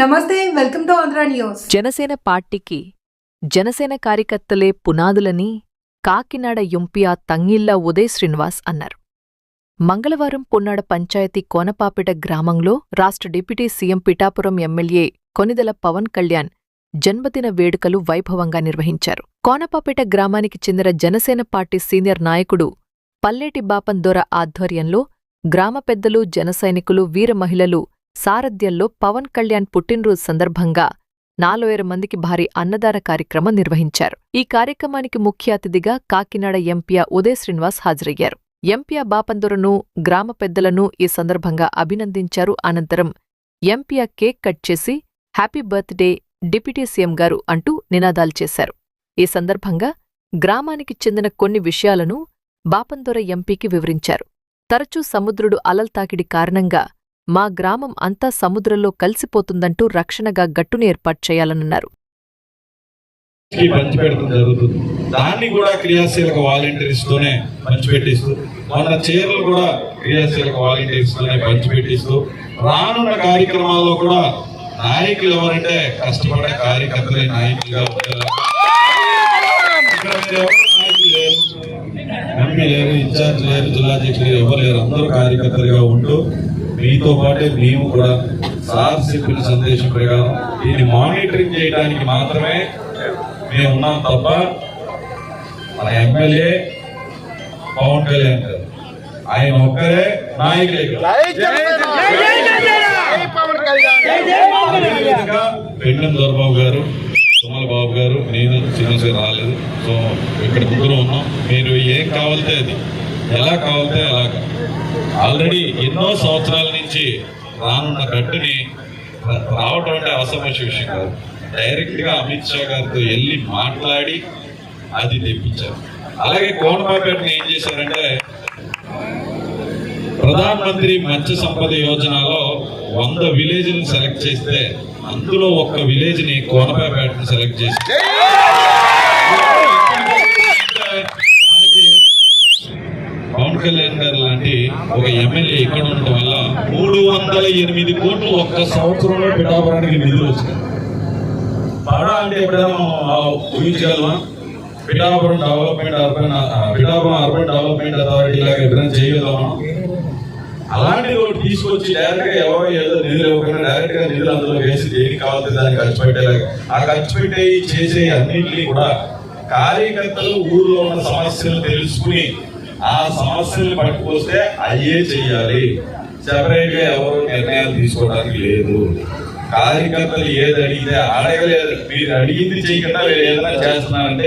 నమస్తే welcome to Andhra news. Janasena పార్టీకి జనసేన కార్యకర్తలే పునాదులని కాకినాడ ఎంపీఆ తంగిళ్ళ ఉదయ్ శ్రీనివాస్ అన్నారు. మంగళవారం పున్నాడ పంచాయతీ కోనపాపేట గ్రామంలో రాష్ట్ర deputy CM Pithapuram MLA Konidela Pawan Kalyan జన్మదిన వేడుకలు వైభవంగా నిర్వహించారు. కోనపాపేట గ్రామానికి చెందిన జనసేన పార్టీ సీనియర్ నాయకుడు పల్లేటి దొర ఆధ్వర్యంలో గ్రామ పెద్దలు జనసైనికులు వీర మహిళలు సారథ్యంలో పవన్ కళ్యాణ్ పుట్టినరోజు సందర్భంగా నాలువేరు మందికి భారీ అన్నదాన కార్యక్రమం నిర్వహించారు. ఈ కార్యక్రమానికి ముఖ్య అతిథిగా కాకినాడ ఎంపీఆ ఉదయ్ శ్రీనివాస్ హాజరయ్యారు. ఎంపీఆ బాపందురను గ్రామ పెద్దలను ఈ సందర్భంగా అభినందించారు. అనంతరం ఎంపీఆ కేక్ కట్ చేసి హ్యాపీ బర్త్డే డిప్యూటీ సీఎం గారు అంటూ నినాదాలు చేశారు. ఈ సందర్భంగా గ్రామానికి చెందిన కొన్ని విషయాలను బాపందొర ఎంపీకి వివరించారు. తరచూ సముద్రుడు అలల్ తాకిడి కారణంగా మా గ్రామం అంతా సముద్రంలో కలిసిపోతుందంటూ రక్షణగా గట్టును ఏర్పాటు చేయాలన్నారు కి పంచిపెట్టడం జరుగుతుంది. దాన్ని కూడా క్రియాశీలక వాలంటీర్స్ తోనే పంచిపెట్టిస్తూ మన చీరలు కూడా క్రియాశీలక వాలంటీర్స్ తోనే పంచిపెట్టిస్తూ రానున్న కార్యక్రమాల్లో కూడా నాయకులు ఎవరంటే కష్టపడే కార్యకర్తలే నాయకులుగా ఉంటారు ఎంపీ లేరు. ఇన్ఛార్జ్ లేరు జిల్లా అధ్యక్షులు ఎవరు లేరు. అందరూ కార్యకర్తలుగా ఉంటూ మీతో పాటే మేము కూడా సార్ చెప్పిన సందేశం ప్రకారం దీన్ని మానిటరింగ్ చేయడానికి మాత్రమే మేము ఉన్నాం తప్ప మన ఎమ్మెల్యే పవన్ కళ్యాణ్ గారు. ఆయన ఒక్కరే నాయకులే పెండం దొరబాబు గారు సుమల బాబు గారు నేను శ్రీనివాస్ గారు రాలేదు. సో ఇక్కడ ముగ్గురు ఉన్నాం. మీరు ఏం కావాలితే అది. ఎలా కావాలితే అలాగా. ఆల్రెడీ ఎన్నో సంవత్సరాల నుంచి రానున్న గట్టుని రావటం అంటే అవసరమైన విషయం కాదు. డైరెక్ట్గా అమిత్ షా గారితో వెళ్ళి మాట్లాడి అది తెప్పించారు. అలాగే కోనపాపేటని ఏం చేశారంటే ప్రధాన మంత్రి మత్స్య సంపద యోజనలో వంద విలేజ్ని సెలెక్ట్ చేస్తే అందులో ఒక్క విలేజ్ని ని సెలెక్ట్ చేసి పవన్ కళ్యాణ్ గారు లాంటి ఒక ఎమ్మెల్యే ఇక్కడ ఉండటం వల్ల మూడు వందల ఎనిమిది కోట్లు ఒక్క సంవత్సరంలో పిఠాపురానికి నిధులు వచ్చినాయి. పడ అంటే ఎప్పుడైనా ఊహించగలమా? Pithapuram development urban Pithapuram urban development authority లాగా ఎప్పుడైనా చేయగలమా? అలాంటిది ఒకటి తీసుకొచ్చి డైరెక్ట్గా ఎవరో ఏదో నిధులు ఇవ్వకుండా డైరెక్ట్గా నిధులు అందులో వేసి దేనికి కావాల్సి దానికి ఖర్చు పెట్టేలాగా ఆ ఖర్చు పెట్టే చేసే అన్నింటినీ కూడా కార్యకర్తలు ఊర్లో ఉన్న సమస్యలు తెలుసుకుని ఆ సమస్యల్ని పట్టుకొస్తే అయ్యే చెయ్యాలి. సెపరేట్గా ఎవరు నిర్ణయాలు తీసుకోవడానికి లేదు. కార్యకర్తలు ఏది అడిగితే అడగలేదు. మీరు అడిగింది చేయకుండా వేరే ఏదైనా చేస్తున్నారంటే